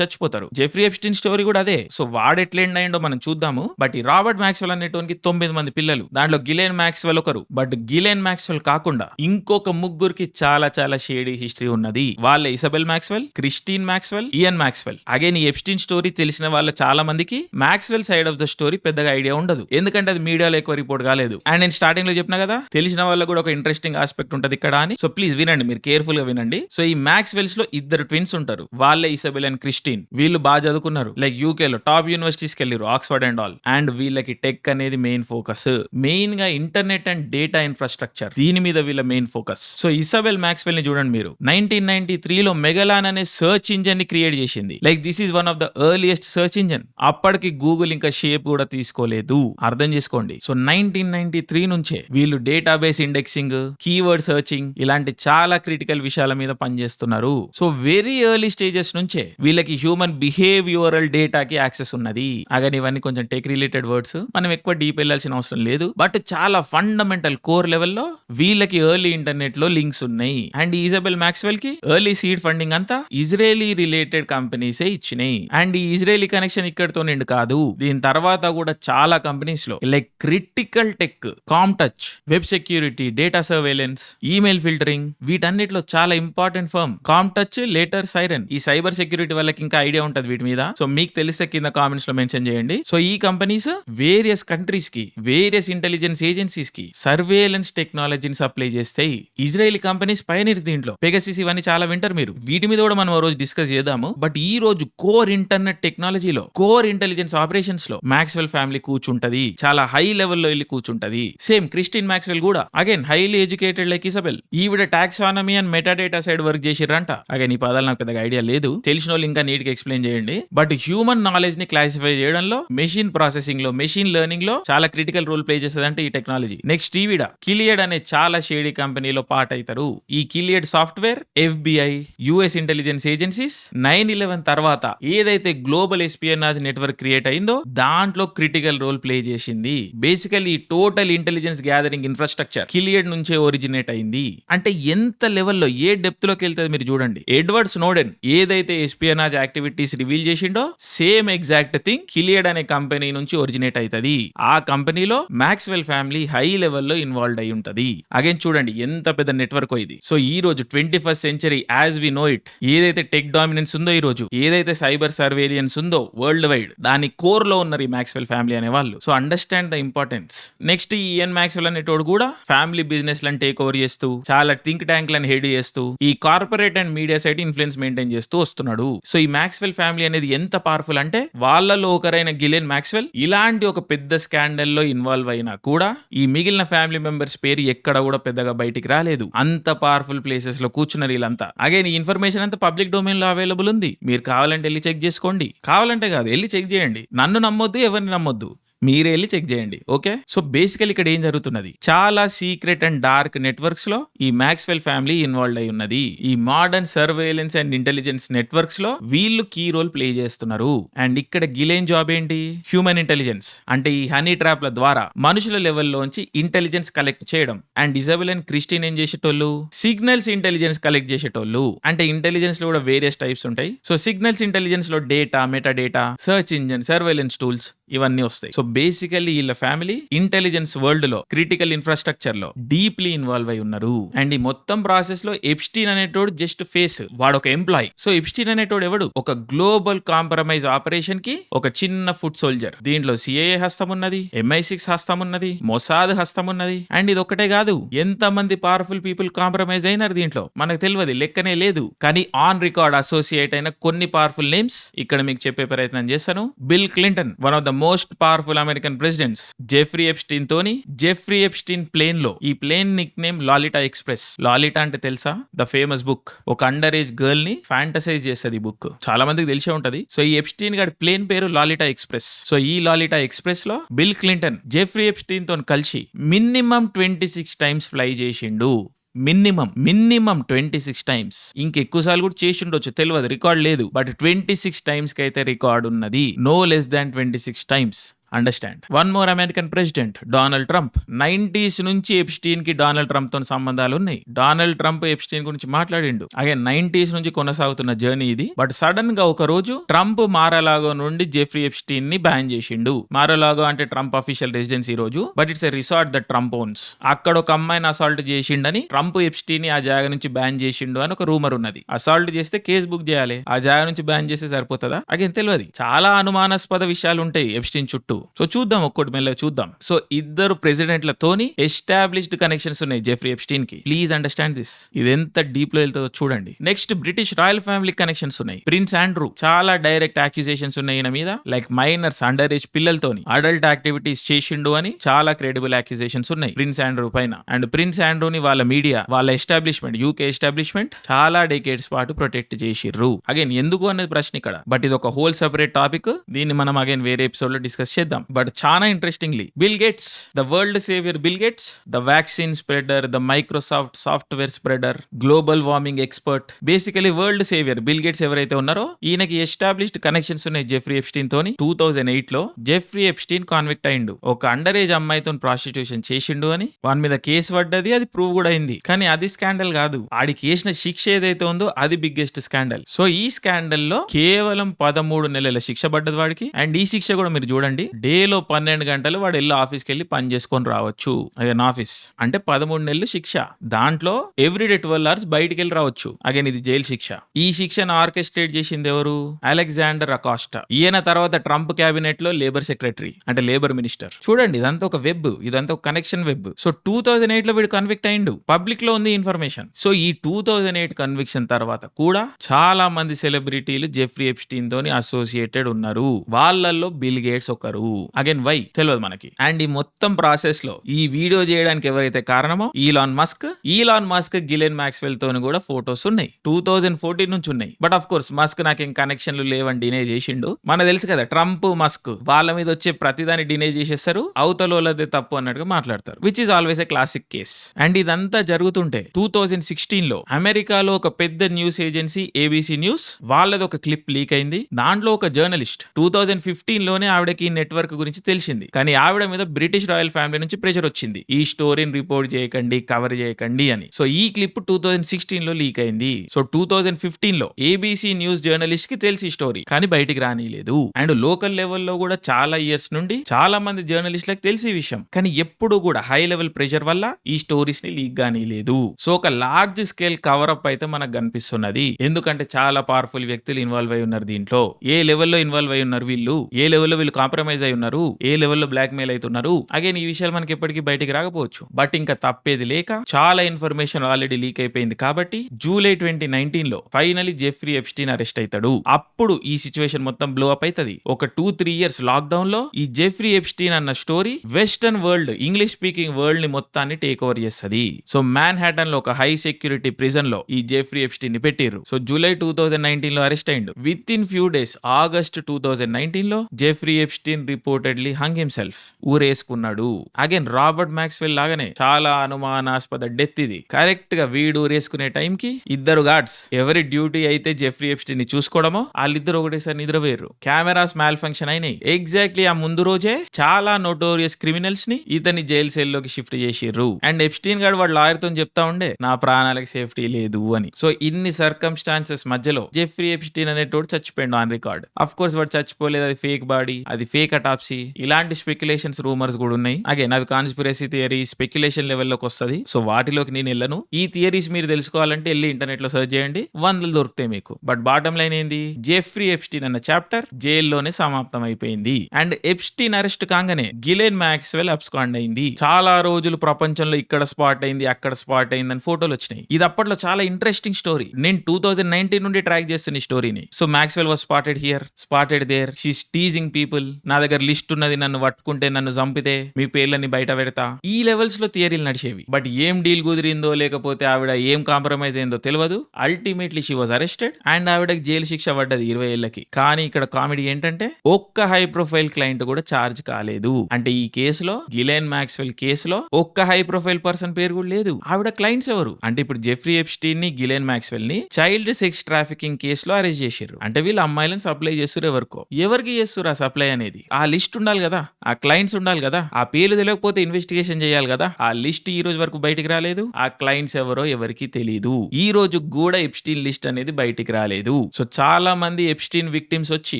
A: చచ్చిపోతారు. జెఫ్రీ ఎప్స్టీన్ స్టోరీ కూడా అదే. సో వాడు ఎట్లా ఎండ్ మనం చూద్దాము. బట్ ఈ రాబర్ట్ మ్యాక్స్వెల్ అనేటోనికి తొమ్మిది మంది పిల్లలు. దాంట్లో గిలేన్ మ్యాక్స్వెల్ ఒకరు. బట్ గిలేన్ మ్యాక్స్వెల్ కాకుండా ఇంకొక ముగ్గురికి చాలా చాలా షేడీ హిస్టరీ ఉన్నది. వాళ్ళ Isabel Maxwell Christine Maxwell Ian Maxwell again ఈ ఎప్స్టీన్ స్టోరీ తెలిసిన వాళ్ళ చాలా మందికి Maxwell side of the story పెద్దగా ఐడియా ఉండదు. ఎందుకంటే అది మీడియాలో ఎక్కువ రిపోర్ట్ కాలేదు. అండ్ నేను స్టార్టింగ్లో చెప్పిన కదా తెలిసిన వాళ్ళకి కూడా ఒక ఇంట్రెస్టింగ్ ఆస్పెక్ట్ ఉంటది ఇక్కడ అని. సో ప్లీజ్ వినండి మీరు కేర్ఫుల్గా వినండి. సో ఈ మ్యాక్స్వెల్స్లో ఇద్దరు ట్విన్స్ ఉంటారు. వాళ్ళే ఇసబెల్ అండ్ క్రిస్టీన్. వీళ్ళు బాగా చదువుకున్నారు. లైక్ యూకే లో టాప్ యూనివర్సిటీస్కి వెళ్ళారు ఆక్స్ఫర్డ్ అండ్ ఆల్ అండ్ వీళ్ళకి టెక్ అనేది మెయిన్ ఫోకస్ మెయిన్గా ఇంటర్నెట్ అండ్ డేటా ఇన్ఫ్రాస్ట్రక్చర్ దీని మీద వీళ్ళ మెయిన్ ఫోకస్ సో ఇసబెల్ మ్యాక్స్వెల్ని చూడండి మీరు. నైన్టీన్ నైన్టీ త్రీలో మెగలాన్ అనే సర్చ్ ఇంజన్ని క్రియేట్ చేసింది. Like this is one of the earliest search engine అప్పటికి గూగుల్ ఇంకా షేప్ కూడా తీసుకోలేదు. అర్థం చేసుకోండి. సో నైన్టీన్ నైన్టీ త్రీ నుంచే వీళ్ళు డేటాబేస్ ఇండెక్సింగ్ కీవర్డ్ సర్చింగ్ ఇలాంటి చాలా క్రిటికల్ విషయాల మీద పనిచేస్తున్నారు. సో వెరీ ఎర్లీ స్టేజెస్ నుంచే వీళ్ళకి హ్యూమన్ బిహేవియరల్ డేటాకి యాక్సెస్ ఉన్నది. అగని ఇవన్నీ కొంచెం టెక్ రిలేటెడ్ వర్డ్స్ మనం ఎక్కువ డీప్ వెళ్ళాల్సిన అవసరం లేదు. బట్ చాలా ఫండమెంటల్ కోర్ లెవెల్లో వీళ్ళకి ఎర్లీ ఇంటర్నెట్లో లింక్స్ ఉన్నాయి. అండ్ ఈజబెల్ మ్యాక్స్వెల్కి ఎర్లీ సీడ్ ఫండింగ్ అంతా ఇజ్రాయలీ రిలేటెడ్ కంపెనీసే ఇచ్చినాయి. అండ్ ఈ ఇజ్రాయలీ కనెక్షన్ ఇక్కడతో నిండు కాదు. దీని తర్వాత కూడా చాలా కంపెనీస్లో like critical tech Commtouch web security data surveillance email filtering వీటన్నిటిలో చాలా important firm Commtouch later Cyren ఈ సైబర్ సెక్యూరిటీ వాళ్ళకి ఇంకా ఐడియా ఉంటది వీటి మీద. సో మీకు తెలిస్తే కింద కామెంట్స్లో మెన్షన్ చేయండి. సో ఈ కంపెనీస్ వేరియస్ కంట్రీస్కి వేరియస్ ఇంటెలిజెన్స్ ఏజెన్సీస్కి సర్వేలెన్స్ టెక్నాలజీని సప్లై చేసి చేస్తాయి. ఇజ్రాయెల్ కంపెనీస్ పైనీర్స్ దీంట్లో. పెగసిస్ ఇవన్నీ చాలా వింటారు మీరు. వీటి మీద కూడా మనం రోజు డిస్కస్ చేద్దాము. బట్ ఈ రోజు కోర్ ఇంటర్నెట్ టెక్నాలజీలో కోర్ ఇంటెలిజెన్స్ ఆపరేషన్స్లో మ్యాక్స్వెల్ ఫ్యామిలీ కూర్చుంటది. చాలా హై లెవెల్లో వెళ్ళి కూర్చుంటది. సేమ్ క్రిస్టిన్ మ్యాక్స్వెల్ కూడా. Again highly educated like Isabel ఈవిడ taxonomy and metadata side work చేసిరంట again ఈ పదాలు నాకు పెద్దగా ఐడియా లేదు. తెలిసిన వాళ్ళు ఇంకా నీట్గా ఎక్స్ప్లెయిన్ చేయండి. బట్ హ్యూమన్ నాలెడ్జ్ని క్లాసిఫై చేయడంలో మెషిన్ ప్రాసెసింగ్లో మెషిన్ లెర్నింగ్లో చాలా క్రిటికల్ రోల్ ప్లే చేస్తుంది అంటే ఈ టెక్నాలజీ నెక్స్ట్ టీవీడా కిలియడ్ అనే చాలా షేడీ కంపెనీలో పార్ట్ అవుతారు ఈ Chiliad software FBI US intelligence agencies nine eleven తర్వాత ఏదైతే గ్లోబల్ ఎస్పియనాజ్ నెట్వర్క్ క్రియేట్ అయిందో దాంట్లో క్రిటికల్ రోల్ ప్లే చేసింది. Basically total intelligence gathering infrastructure Chiliad నుంచే ఒరిజినేట్ అయింది. అంటే ఎంత లెవెల్లో ఏ డెప్త్లోకి వెళ్తుంది మీరు చూడండి. ఎడ్వర్డ్ స్నోడెన్ ఏదైతే ఎస్పియనాజ్ యాక్టివిటీస్ రివీల్ చేసిండో సేమ్ ఎగ్జాక్ట్ థింగ్ కిలియడ్ అనే కంపెనీ నుంచి ఒరిజినేట్ అవుతుంది ఆ కంపెనీలో మ్యాక్స్వెల్ ఫ్యామిలీ హై లెవెల్లో ఇన్వాల్వ్ అయి ఉంటది. అగైన్ చూడండి ఎంత పెద్ద నెట్వర్క్ ఇది. సో ఈ రోజు twenty first century as we know it ఏదైతే టెక్ డామినెన్స్ ఉందో ఈ రోజు ఏదైతే సైబర్ సర్వేలియన్స్ ఉందో వరల్డ్ వైడ్ దాని కోర్లో ఉన్నారు ఈ మ్యాక్స్వెల్ ఫ్యామిలీ అనే వాళ్ళు so understand the importance. Next ఈ ఎన్ మ్యాక్స్వెల్ అనేటోడు కూడా ఫ్యామిలీ బిజినెస్లను టేక్ ఓవర్ చేస్తూ చాలా థింక్ ట్యాంక్లను హెడ్ చేస్తూ ఈ corporate and media side influence maintain చేస్తూ వస్తున్నాడు. సో ఈ మ్యాక్స్వెల్ ఫ్యామిలీ అనేది ఎంత పవర్ఫుల్ అంటే వాళ్ళలో ఒకరైన గిలెన్ మ్యాక్స్వెల్ ఇలాంటి ఒక పెద్ద స్కాండల్లో ఇన్వాల్వ్ అయినా కూడా ఈ మిగిలిన ఫ్యామిలీ మెంబర్స్ పేరు ఎక్కడ కూడా పెద్దగా బయటికి రాలేదు. అంత పవర్ఫుల్ ప్లేసెస్లో కూర్చున్నారు వీళ్ళంతా. అగైన్ ఈ ఇన్ఫర్మేషన్ అంతా పబ్లిక్ డొమైన్లో అవైలబుల్ ఉంది. మీరు కావాలంటే వెళ్ళి చెక్ చేసుకోండి. కావాలంటే కాదు వెళ్ళి చెక్ చేయండి. నన్ను నమ్మొద్దు ఎవరిని నమ్మొద్దు. మీరే వెళ్ళి చెక్ చేయండి ఓకే? సో బేసికల్ ఇక్కడ ఏం జరుగుతున్నది? చాలా సీక్రెట్ అండ్ డార్క్ నెట్వర్క్స్లో ఈ మ్యాక్స్వెల్ ఫ్యామిలీ ఇన్వాల్వ్ అయి ఉన్నది. ఈ మోడర్న్ సర్వేలెన్స్ అండ్ ఇంటెలిజెన్స్ నెట్వర్క్స్లో వీళ్ళు కీ రోల్ ప్లే చేస్తున్నారు. అండ్ ఇక్కడ గిలేన్ జాబ్ ఏంటి? Human intelligence. అంటే ఈ హనీ ట్రాప్ల ద్వారా మనుషుల లెవెల్లోంచి ఇంటెలిజెన్స్ కలెక్ట్ చేయడం. అండ్ ఇజబెల్ అండ్ క్రిస్టిన్ ఏం చేసేటోళ్ళు? సిగ్నల్స్ ఇంటెలిజెన్స్ కలెక్ట్ చేసేటోళ్ళు. అంటే ఇంటెలిజెన్స్లో కూడా వేరియస్ టైప్స్ ఉంటాయి. So signals ఇంటెలిజెన్స్లో data metadata search engine surveillance tools ఇవన్నీ వస్తాయి. సో బేసికల్లీ వీళ్ళ ఫ్యామిలీ ఇంటెలిజెన్స్ వరల్డ్లో క్రిటికల్ ఇన్ఫ్రాస్ట్రక్చర్లో డీప్లీ ఇన్వాల్వ్ అయి ఉన్నారు. అండ్ ఈ మొత్తం ప్రాసెస్లో ఎప్స్టీన్ అనేటోడు జస్ట్ ఫేస్ వాడు ఒక ఎంప్లాయ్ సో ఎప్స్టీన్ అనేటోడు ఎవడు? ఒక గ్లోబల్ కాంప్రమైజ్ ఆపరేషన్కి ఒక చిన్న ఫుడ్ సోల్జర్ దీంట్లో సిఐఏ హస్తం ఉన్నది ఎంఐ సిక్స్ హస్తం ఉన్నది మొసాద్ హస్తం ఉన్నది. అండ్ ఇది ఒకటే కాదు ఎంత మంది పవర్ఫుల్ పీపుల్ కాంప్రమైజ్ అయినారు దీంట్లో? మనకు తెలియదు లెక్కనే లేదు. కానీ ఆన్ రికార్డ్ అసోసియేట్ అయిన కొన్ని పవర్ఫుల్ నేమ్స్ ఇక్కడ మీకు చెప్పే ప్రయత్నం చేస్తాను. Bill Clinton one of the most powerful American presidents Jeffrey Epstein తోని జెఫ్రీ ఎప్స్టీన్ ప్లేన్లో ఈ plane nickname Lolita express. Lolita అంటే తెలుసా? The famous book. ఒక అండర్ ఏజ్ గర్ల్ని ఫ్యాంటసైజ్ చేస్తుంది ఈ బుక్. చాలా మందికి తెలిసే ఉంటది. సో ఈ ఎప్స్టీన్ గారి ప్లేన్ పేరు లాలిటా ఎక్స్ప్రెస్. సో ఈ లాలిటా ఎక్స్ప్రెస్లో బిల్ క్లింటన్ జెఫ్రీ ఎప్స్టీన్తో కలిసి minimum twenty six times fly చేసిండు. Minimum minimum twenty six times ఇంకెక్కువ సార్లు కూడా చేసి ఉండొచ్చు తెలియదు రికార్డ్ లేదు. బట్ ట్వంటీ సిక్స్ టైమ్స్కి అయితే రికార్డ్ ఉన్నది. No less than twenty six times understand one more American president Donald Trump nineties నుంచి ఎప్స్టీన్కి డొనాల్డ్ ట్రంప్తో సంబంధాలు ఉన్నాయి. డొనాల్డ్ ట్రంప్ ఎప్స్టీన్ గురించి మాట్లాడిండు. అగే నైన్టీస్ నుంచి కొనసాగుతున్న జర్నీ ఇది. బట్ సడన్గా ఒక రోజు ట్రంప్ మారాలాగో నుండి జెఫ్రీ ఎప్స్టీన్ని బ్యాన్ చేసిండు. మారాలాగో అంటే ట్రంప్ అఫీషియల్ రెసిడెన్సీ రోజు. But it's a resort the Trump owns అక్కడ ఒక అమ్మాయిని అసాల్ట్ చేసిండని ట్రంప్ ఎప్స్టీన్ని ఆ జాగ నుంచి బ్యాన్ చేసిండు అని ఒక రూమర్ ఉన్నది. అసాల్ట్ చేస్తే కేసు బుక్ చేయాలి. ఆ జాగ నుంచి బ్యాన్ చేస్తే సరిపోతుందా? అగేం తెలియదు చాలా అనుమానాస్పద విషయాలు ఉంటాయి ఎప్స్టీన్ చుట్టూ. సో చూద్దాం ఒక్కటి మెల్ల చూద్దాం. సో ఇద్దరు ప్రెసిడెంట్లతోని ఎస్టాబ్లిష్డ్ కనెక్షన్స్ ఉన్నాయి జెఫ్రీ ఎప్స్టీన్కి ప్లీజ్ అండర్స్టాండ్ దిస్ ఇది ఎంత డీప్లో వెళ్తుందో చూడండి. Next British royal family connections ఉన్నాయి. ప్రిన్స్ ఆండ్రూ చాలా డైరెక్ట్ అక్యూజేషన్స్ ఉన్నాయి ఈయన మీద. లైక్ మైనర్స్ అండర్ ఏజ్ పిల్లలతోని అడల్ట్ యాక్టివిటీస్ చేసిండు అని చాలా క్రెడిబుల్ అక్యూజేషన్స్ ఉన్నాయి ప్రిన్స్ ఆండ్రూ పైన. అండ్ ప్రిన్స్ ఆండ్రూని వాళ్ళ మీడియా వాళ్ళ ఎస్టాబ్లిష్మెంట్ యూకే ఎస్టాబ్లిష్మెంట్ చాలా డేకేడ్స్ పాటు ప్రొటెక్ట్ చేసిర్రు. అగైన్ ఎందుకు అనేది ప్రశ్న ఇక్కడ. బట్ ఇది ఒక హోల్ సెపరేట్ టాపిక్ దీన్ని మనం అగైన్ వేరే ఎపిసోడ్లో డిస్కస్ చేద్దాం. బట్ చాలా interestingly Bill Gates the world saviour Bill Gates the vaccine spreader the Microsoft software spreader global warming expert basically world saviour Bill Gates ఎవరైతే ఉన్నారో ఈయనకి ఎస్టాబ్లిష్డ్ కనెక్షన్స్ ఉన్నాయి జెఫ్రీ ఎప్స్టీన్ తోని. టూ థౌజండ్ ఎయిట్లో జెఫ్రీ ఎప్స్టీన్ కాన్విక్ట్ అయిండు. ఒక అండర్ ఏజ్ అమ్మాయితో ప్రాస్టిట్యూషన్ చేసిండు అని. వాని మీద కేసు పడ్డది అది ప్రూవ్ కూడా అయింది. కానీ అది స్కాండల్ కాదు. ఆడికి వేసిన శిక్ష ఏదైతే ఉందో అది బిగ్గెస్ట్ స్కాండల్ సో ఈ స్కాండల్లో కేవలం పదమూడు నెలల శిక్ష పడ్డది వాడికి. అండ్ ఈ శిక్ష కూడా మీరు చూడండి డేలో పన్నెండు గంటలు వాడు వెళ్ళి ఆఫీస్కి వెళ్ళి పని చేసుకొని రావచ్చు. Again office. అంటే పదమూడు నెలలు శిక్ష. దాంట్లో ఎవ్రీడే ట్వెల్వ్ అవర్స్ బయటికి వెళ్ళి రావచ్చు. అగైన్ ఇది జైలు శిక్ష. ఈ శిక్షను ఆర్కెస్ట్రేట్ చేసింది ఎవరు? Alexander Acosta. ఈయన తర్వాత ట్రంప్ క్యాబినెట్లో లేబర్ సెక్రటరీ అంటే లేబర్ మినిస్టర్. చూడండి ఇదంతా ఒక వెబ్ ఇదంతా ఒక connection web. So two thousand ఎయిట్లో వీడు కన్విక్ట్ అయిండు. పబ్లిక్లో ఉంది ఇన్ఫర్మేషన్. సో ఈ టూ థౌజండ్ ఎయిట్ కన్విక్షన్ తర్వాత కూడా చాలా మంది సెలబ్రిటీలు జెఫ్రీ ఎప్స్టీన్ తోని అసోసియేటెడ్ ఉన్నారు. వాళ్ళల్లో బిల్ గేట్స్ ఒకరు. అగైన్ వై తెలియదు మనకి. అండ్ ఈ మొత్తం ప్రాసెస్లో ఈ వీడియో చేయడానికి ఎవరైతే కారణమో Elon Musk Elon Musk Ghislaine Maxwell తోని కూడా ఫోటోస్ ఉన్నాయి. టూ థౌజండ్ ఫోర్టీన్ నుంచి ఉన్నాయి. బట్ ఆఫ్ కోర్స్ మస్క్ నాకేం కనెక్షన్లు లేవని డినే చేసిండు. మన తెలుసు కదా ట్రంప్ మస్క్ వాళ్ళ మీద వచ్చే ప్రతిదాన్ని డినే చేసేస్తారు. అవతలోలదే తప్పు అన్నట్టుగా మాట్లాడతారు. Which is always a classic case and ఇదంతా జరుగుతుంటే టూ థౌజండ్ సిక్స్టీన్లో అమెరికాలో ఒక పెద్ద న్యూస్ ఏజెన్సీ ఏబీసీ న్యూస్ వాళ్ళది ఒక క్లిప్ లీక్ అయింది. దాంట్లో ఒక జర్నలిస్ట్ టూ థౌజండ్ ఫిఫ్టీన్లోనే ఆవిడకి నెట్వర్క్ నెట్వర్క్ గురించి తెలిసింది. కానీ ఆవిడ మీద బ్రిటిష్ రాయల్ ఫ్యామిలీ నుంచి ప్రెషర్ వచ్చింది. ఈ స్టోరీని రిపోర్ట్ చేయకండి కవర్ చేయకండి అని. సో ఈ క్లిప్ టూ థౌజండ్ సిక్స్టీన్లో లీక్ అయింది. సో టూ థౌజండ్ ఫిఫ్టీన్లో ఏబీసీ న్యూస్ జర్నలిస్ట్కి తెలిసి స్టోరీ. కానీ బయటికి రానిలేదు. అండ్ లోకల్ లెవెల్లో కూడా చాలా ఇయర్స్ నుండి చాలా మంది జర్నలిస్టులకు తెలిసి విషయం. కానీ ఎప్పుడు కూడా హై లెవెల్ ప్రెషర్ వల్ల ఈ స్టోరీస్ని లీక్ కానీలేదు. సో ఒక లార్జ్ స్కేల్ కవర్ అప్ అయితే మనకు కనిపిస్తున్నది. ఎందుకంటే చాలా పవర్ఫుల్ వ్యక్తులు ఇన్వాల్వ్ అయి ఉన్నారు దీంట్లో. ఏ లెవెల్లో ఇన్వాల్వ్ అయి ఉన్నారు వీళ్ళు? ఏ లెవెల్లో వీళ్ళు కాంప్రమైజ్ అయి ఉన్నారు ఏ లెవెల్లో బ్లాక్ మెయిల్ అవుతున్నారు అగైన్ ఈ విషయాలు మనకి ఎప్పటికీ బయటికి రాకపోవచ్చు. బట్ ఇంకా తప్పేది లేక చాలా ఇన్ఫర్మేషన్ ఆల్రెడీ లీక్ అయిపోయింది కాబట్టి జూలై ట్వంటీ నైన్టీన్లో ఫైనలీ జెఫ్రీ ఎప్స్టీన్ అరెస్ట్ అవుతాడు అప్పుడు ఈ సిచ్యువేషన్ మొత్తం బ్లో అప్ అవుతుంది ఒక టూ త్రీ ఇయర్స్ లాక్ డౌన్లో ఈ జెఫ్రీ ఎప్స్టీన్ అన్న story western world English speaking వరల్డ్ని మొత్తాన్ని టేక్ ఓవర్ చేస్తుంది. సో మ్యాన్ హ్యాటన్లో ఒక హై సెక్యూరిటీ ప్రిజన్లో ఈ జెఫ్రీ ఎప్స్టీన్ని పెట్టిర్రు. సో జూలై టూ థౌసండ్ నైన్టీన్లో అరెస్ట్ అయిండు with in few days August two thousand నైన్టీన్లో Jeffrey Epstein reportedly hung himself ఊరేసుకున్నాడు. Again Robert Maxwell లాగానే చాలా అనుమానాస్పద డెత్ ఇది. కరెక్ట్గా వీడు ఊరేసుకునే టైం కి ఇద్దరు గార్డ్స్ ఎవరి డ్యూటీ అయితే జెఫ్రీ ఎప్స్టీన్ని చూసుకోవడమో వాళ్ళిద్దరు ఒకటేసారి నిద్రపోయారు. కెమెరాస్ మ్యాల్ ఫంక్షన్ అయినాయి. ఎగ్జాక్ట్లీ ఆ ముందు రోజే చాలా నోటోరియస్ క్రిమినల్స్ని ఇతని జైల్ సెల్లోకి షిఫ్ట్ చేసిర్రు. అండ్ ఎప్స్టీన్ గారు వాడు లాయర్తో చెప్తా ఉండే నా ప్రాణాలకు సేఫ్టీ లేదు అని. సో ఇన్ని సర్కమ్స్టాన్సెస్ మధ్యలో జెఫ్రీ ఎప్స్టీన్ అనేటోడు చచ్చిపోయాడు ఆన్ రికార్డ్ అఫ్ కోర్స్ వాడు చచ్చిపోలేదు అది ఫేక్ బాడీ అది ఫేక్ అటాప్సీ ఇలాంటి స్పెక్యులేషన్స్ రూమర్స్ కూడా ఉన్నాయి. అగైన్ అవి కాన్స్పిరసీ థియరీ స్పెక్యులేషన్ లెవెల్లోకి వస్తుంది. సో వాటిలోకి నేను వెళ్ళను. ఈ థియరీస్ మీరు తెలుసుకోవాలంటే వెళ్ళి ఇంటర్నెట్లో సర్చ్ చేయండి. వందలు దొరుకుతాయి మీకు. బట్ బాటమ్ లైన్ ఏంది? జెఫ్రీ ఎప్స్టీన్ అన్న చాప్టర్ జైల్లోనే సమాప్తం అయిపోయింది. అండ్ ఎప్స్టీన్ అరెస్ట్ కాగానే గిలెన్ మ్యాక్స్వెల్ అబ్స్కాండ్ అయింది. చాలా రోజులు ప్రపంచంలో ఇక్కడ స్పాట్ అయింది అక్కడ స్పాట్ అయింది అని ఫోటోలు వచ్చినాయి. ఇది అప్పట్లో చాలా ఇంట్రెస్టింగ్ స్టోరీ నేను టూ థౌజండ్ నైన్టీన్ నుండి ట్రాక్ చేస్తున్న ఈ స్టోరీని so Maxwell was spotted here spotted there she's teasing people నా దగ్గర దగ్గర లిస్ట్ ఉన్నది నన్ను పట్టుకుంటే నన్ను చంపితే మీ పేర్లని బయట పెడతా. ఈ లెవెల్స్లో థియరీలు నడిచేవి. బట్ ఏం డీల్ కుదిరిందో లేకపోతే ఆవిడ ఏం కాంప్రమైజ్ అయిందో తెలియదు. Ultimately she was arrested and ఆవిడకి జైలు శిక్ష పడ్డది ఇరవై ఏళ్ళకి. కానీ ఇక్కడ కామెడీ ఏంటంటే ఒక్క హై ప్రొఫైల్ క్లయింట్ కూడా చార్జ్ కాలేదు. అంటే ఈ కేసులో గిలెన్ మ్యాక్స్వెల్ కేసులో ఒక్క హై ప్రొఫైల్ పర్సన్ పేరు కూడా లేదు. ఆవిడ క్లయింట్స్ ఎవరు? అంటే ఇప్పుడు జెఫ్రీ ఎప్స్టీన్ని గిలెన్ మ్యాక్స్వెల్ని చైల్డ్ సెక్స్ ట్రాఫికింగ్ కేసులో అరెస్ట్ చేశారు అంటే వీళ్ళు అమ్మాయిలను సప్లై చేస్తారు ఎవరికో. ఎవరికి చేస్తారు ఆ సప్లై అనేది? ఆ ఆ లిస్ట్ ఉండాలి కదా ఆ క్లయింట్స్ ఉండాలి కదా ఆ పేర్లు తెలియకపోతే ఇన్వెస్టిగేషన్ చేయాలి కదా ఆ లిస్ట్ ఈ రోజు వరకు బయటికి రాలేదు ఆ క్లయింట్స్ ఎవరో ఎవరికి తెలియదు ఈ రోజు కూడా ఎప్స్టీన్ లిస్ట్ అనేది బయటికి రాలేదు. సో చాలా మంది ఎప్స్టీన్ విక్టిమ్స్ వచ్చి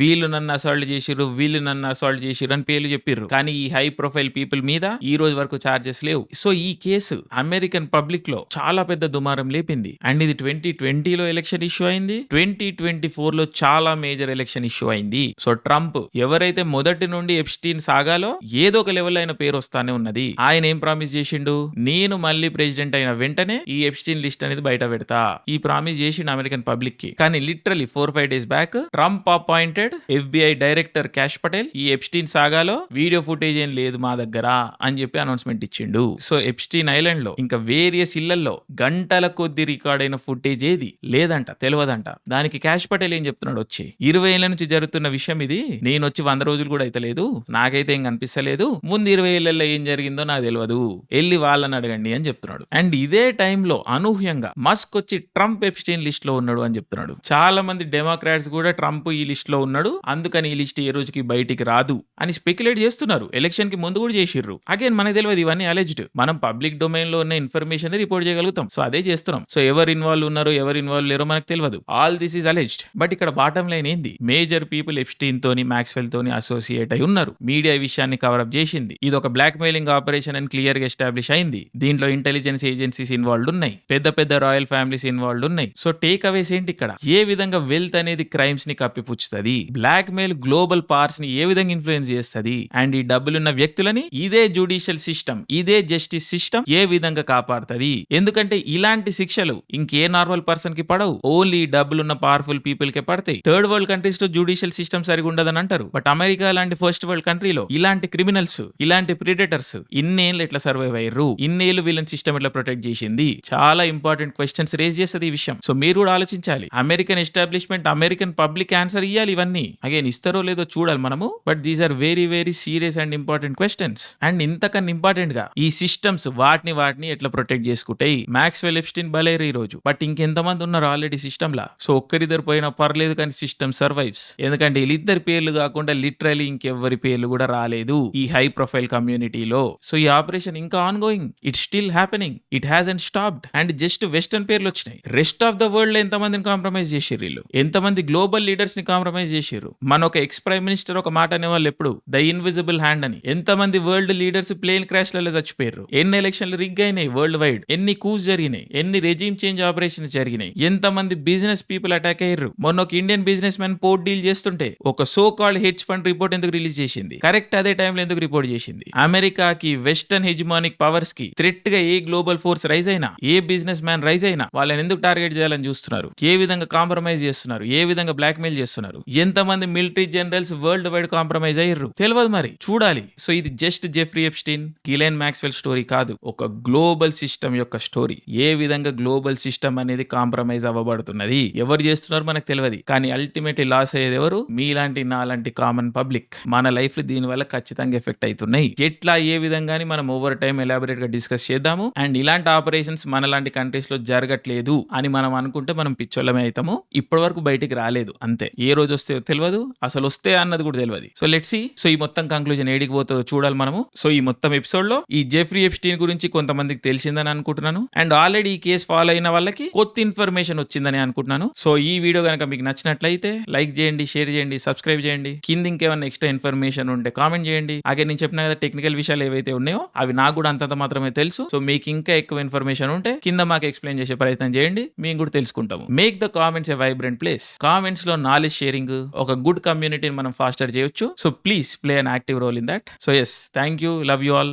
A: వీళ్ళు నన్ను అసాల్ట్ చేసిర్రు వీళ్ళు నన్ను అసాల్ట్ చేసిర్రు అని పేర్లు చెప్పిర్రు. కానీ ఈ హై ప్రొఫైల్ పీపుల్ మీద ఈ రోజు వరకు చార్జెస్ లేవు. సో ఈ కేసు అమెరికన్ పబ్లిక్లో చాలా పెద్ద దుమారం లేపింది. అండ్ ఇది ట్వంటీ ట్వంటీలో ఎలక్షన్ ఇష్యూ అయింది. ట్వంటీ ట్వంటీ ఫోర్లో చాలా మేజర్ ఎలక్షన్ ఇష్యూ అయింది. సో ట్రంప్ ఎవరైతే మొదటి నుండి ఎప్స్టీన్ సాగాలో ఏదో ఒక లెవెల్ అయిన పేరు వస్తానే ఉన్నది. ఆయన ఏం ప్రామిస్ చేసిండు? నేను మళ్ళీ ప్రెసిడెంట్ అయిన వెంటనే ఈ ఎప్స్టీన్ లిస్ట్ అనేది బయట పెడతా. ఈ ప్రామిస్ చేసిండు అమెరికన్ పబ్లిక్కి. కానీ literally four five days back Trump appointed FBI director Kash Patel ఈ ఎప్స్టీన్ సాగాలో వీడియో ఫుటేజ్ ఏం లేదు మా దగ్గర అని చెప్పి అనౌన్స్మెంట్ ఇచ్చిండు. సో ఎప్స్టీన్ ఐలాండ్లో ఇంకా వేరియస్ ఇళ్ళలో గంటల కొద్ది రికార్డ్ అయిన ఫుటేజ్ ఏది లేదంట తెలియదంట దానికి క్యాష్ పటేల్ ఏం చెప్తున్నాడు వచ్చి. ఇరవై ఏళ్ళ నుంచి జరుగుతున్న విషయం ఇది. నేను వచ్చి వంద రోజులు కూడా అయితే లేదు. నాకైతే ఏం కనిపిస్తలేదు. ముందు ఇరవై ఏళ్ళల్లో ఏం జరిగిందో నాకు తెలియదు వెళ్ళి వాళ్ళని అడగండి అని చెప్తున్నాడు. అండ్ ఇదే టైంలో అనూహ్యంగా మస్క్ వచ్చి ట్రంప్ ఎప్స్టీన్ లిస్ట్లో ఉన్నాడు అని చెప్తున్నాడు. చాలా మంది డెమోక్రాట్స్ కూడా ట్రంప్ ఈ లిస్ట్లో ఉన్నాడు. అందుకని ఈ లిస్ట్ ఏ రోజుకి బయటికి రాదు అని స్పెక్యులేట్ చేస్తున్నారు. ఎలక్షన్కి ముందు కూడా చేసిర్రు. అగైన్ మనకు తెలియదు ఇవన్నీ అలెజ్డ్. మనం పబ్లిక్ డొమైన్లో ఉన్న ఇన్ఫర్మేషన్ రిపోర్ట్ చేయగలుగుతాం. సో అదే చేస్తున్నాం. సో ఎవరు ఇన్వాల్వ్ ఉన్నారో ఎవరు ఇన్వాల్వ్ లేరో మనకు తెలియదు all this is alleged. But ఇక్కడ బాటం లైన్ ఏంది? మేజర్ పీపుల్ ఎప్స్టీన్ తోని మ్యాక్స్వెల్ తోని అసోసియేట్ అయి ఉన్నారు. మీడియా ఈ విషయాన్ని కవరప్ చేసింది. ఇది ఒక బ్లాక్ మెయిలింగ్ ఆపరేషన్ అని క్లియర్గా ఎస్టాబ్లిష్ అయింది. దీంట్లో ఇంటెలిజెన్స్ ఏజెన్సీస్ ఇన్వాల్వ్డ్ ఉన్నాయి. పెద్ద పెద్ద రాయల్ ఫ్యామిలీస్ ఇన్వాల్వ్డ్ ఉన్నాయి. సో టేక్ అవేస్ ఏంటి ఇక్కడ? ఏ విధంగా వెల్త్ అనేది క్రైమ్స్ని కప్పిపుచ్చుతుంది? బ్లాక్ మెయిల్ గ్లోబల్ పార్ట్స్ని ఏ విధంగా ఇన్ఫ్లుయెన్స్ చేస్తుంది? అండ్ ఈ డబ్బులున్న వ్యక్తులని ఇదే జుడిషియల్ సిస్టమ్ ఇదే జస్టిస్ సిస్టమ్ ఏ విధంగా కాపాడుతుంది? ఎందుకంటే ఇలాంటి శిక్షలు ఇంకే నార్మల్ పర్సన్కి పడవు. ఓన్లీ డబ్బులున్న పవర్ఫుల్ పీపుల్ కే పడతాయి. థర్డ్ వరల్డ్ కంట్రీస్లో జుడిషియల్ సిస్టమ్ సరిగా ఉండదని అంటారు. బట్ అమెరికా లాంటి ఫస్ట్ వరల్డ్ కంట్రీలో ఇలాంటి క్రిమినల్స్ ఇలాంటి ప్రిడేటర్స్ ఇన్నేళ్ళు ఎట్లా సర్వైవ్ అయ్యారు? ఇన్నేళ్ళు వీళ్ళని సిస్టమ్ ఎట్లా ప్రొటెక్ట్ చేసింది? చాలా ఇంపార్టెంట్ క్వశ్చన్స్ రేజ్ చేస్తుంది ఈ విషయం. సో మీరు కూడా ఆలోచించాలి. American establishment American public answer ఇవ్వాలి ఇవన్నీ. అగైన్ ఇస్తారో లేదో చూడాలి మనము. But these are very very serious and important questions and ఇంతకన్నా ఇంపార్టెంట్గా ఈ సిస్టమ్స్ వాటిని వాటిని ఎట్లా ప్రొటెక్ట్ చేసుకుంటాయి? మ్యాక్స్ వెలిప్స్టిన్ బలేరు ఈ రోజు. బట్ ఇంకెంతమంది ఉన్నారు ఆల్రెడీ సిస్టమ్ లా సో ఒక్కరిద్దరు పోయినా పర్లేదు కానీ సిస్టమ్ సర్వైవ్స్ ఎందుకంటే వీళ్ళిద్దరి పేర్లు కాకుండా లిటరలీ ఇంకెవ్వరి పేర్లు కూడా రాలేదు ఈ హై ప్రొఫైల్ కమ్యూనిటీలో సో ఈ ఆపరేషన్ ఇంకా ongoing it still happening it has and stopped and just western పేర్లు వచ్చినాయి. రెస్ట్ ఆఫ్ ద వరల్డ్ ఎంతమందిని కాంప్రమైజ్ చేసిర్రు వీళ్ళు? ఎంతమంది గ్లోబల్ లీడర్స్ని కాంప్రమైజ్ చేసిర్రు? మన ఒక ఎక్స్ ప్రైమ్ మినిస్టర్ ఒక మాట అనేవాళ్ళు ఎప్పుడు? ద ఇన్విజిబుల్ హ్యాండ్ అని. ఎంతమంది వరల్డ్ లీడర్స్ ప్లేన్ క్రాష్లలో చచ్చిపోయారు ఎన్ని ఎలక్షన్లు రిగ్ అయినాయి వరల్డ్ వైడ్ ఎన్ని కూస్ జరిగినాయి? ఎన్ని రెజీమ్ చేంజ్ ఆపరేషన్స్ జరిగినాయి? ఎంతమంది బిజినెస్ పీపుల్ అటాక్ అయ్యారు మొన్న ఒక Indian businessman port deal చేస్తుంటే ఒక so called hedge fund report report ఎందుకు రిలీజ్ చేసింది? కరెక్ట్ అదే టైంలో ఎందుకు రిపోర్ట్ చేసింది? అమెరికాకి వెస్టర్న్ హెజ్మానిక్ పవర్స్కి థ్రెట్గా ఏ గ్లోబల్ ఫోర్స్ రైజ్ అయినా ఏ బిజినెస్ మ్యాన్ రైజ్ అయినా వాళ్ళని ఎందుకు టార్గెట్ చేయాలని చూస్తున్నారు? ఏ విధంగా కాంప్రమైజ్ చేస్తున్నారు? ఏ విధంగా బ్లాక్ మెయిల్ చేస్తున్నారు? ఎంతమంది military generals worldwide compromise అయ్యారు తెలియదు మరి. చూడాలి. సో ఇది just Jeffrey Epstein Ghislaine Maxwell story కాదు. ఒక గ్లోబల్ సిస్టమ్ యొక్క స్టోరీ. ఏ విధంగా గ్లోబల్ సిస్టమ్ అనేది కాంప్రమైజ్ అవ్వబడుతున్నది? ఎవరు చేస్తున్నారు మనకు తెలియదు కానీ అల్టిమేట్లీ లాస్ అయ్యేది ఎవరు? మీలాంటి నాలాంటి కామన్ పబ్లిక్ మన లైఫ్లో దీని వల్ల ఖచ్చితంగా ఎఫెక్ట్ అవుతున్నాయి. ఎట్లా ఏ విధంగా మనం ఓవర్ టైం ఎలాబరేట్గా డిస్కస్ చేద్దాము. అండ్ ఇలాంటి ఆపరేషన్స్ మన లాంటి కంట్రీస్లో జరగట్లేదు అని మనం అనుకుంటే మనం పిచ్చోళ్ళమే అవుతాము ఇప్పటి వరకు బయటికి రాలేదు. అంతే. ఏ రోజు వస్తే తెలియదు అసలు వస్తే అన్నది కూడా తెలియదు. సో లెట్ సి సో ఈ మొత్తం కంక్లూజన్ ఏడికి పోతుందో చూడాలి మనము. సో ఈ మొత్తం ఎపిసోడ్లో ఈ జెఫ్రీ ఎప్స్టీన్ గురించి కొంతమందికి తెలిసిందని అనుకుంటున్నాను. అండ్ ఆల్రెడీ ఈ కేసు ఫాలో అయిన వాళ్ళకి కొత్త ఇన్ఫర్మేషన్ వచ్చిందని అనుకుంటున్నాను. సో ఈ వీడియో కనుక మీకు నచ్చినట్లయితే లైక్ చేయండి షేర్ చేయండి సబ్స్క్రైబ్ చేయండి. కింద ఇంకేమైనా ఎక్స్ట్రా ఇన్ఫర్మేషన్ ఉంటే కామెంట్ చేయండి. అలాగే నేను చెప్పిన కదా టెక్నికల్ విషయాలు ఏవైతే ఉన్నాయో అవి నాకు కూడా అంతంత మాత్రమే తెలుసు. సో మీకు ఇంకా ఎక్కువ ఇన్ఫర్మేషన్ ఉంటే కింద మాకు ఎక్స్ప్లెయిన్ చేసే ప్రయత్నం చేయండి. మేము కూడా తెలుసుకుంటాము. Make the comments a vibrant place కామెంట్స్లో నాలెడ్జ్ షేరింగ్ ఒక గుడ్ కమ్యూనిటీని మనం ఫాస్టర్ చేయొచ్చు. So please play an active role in that so yes thank you love you all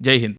A: జై హింద్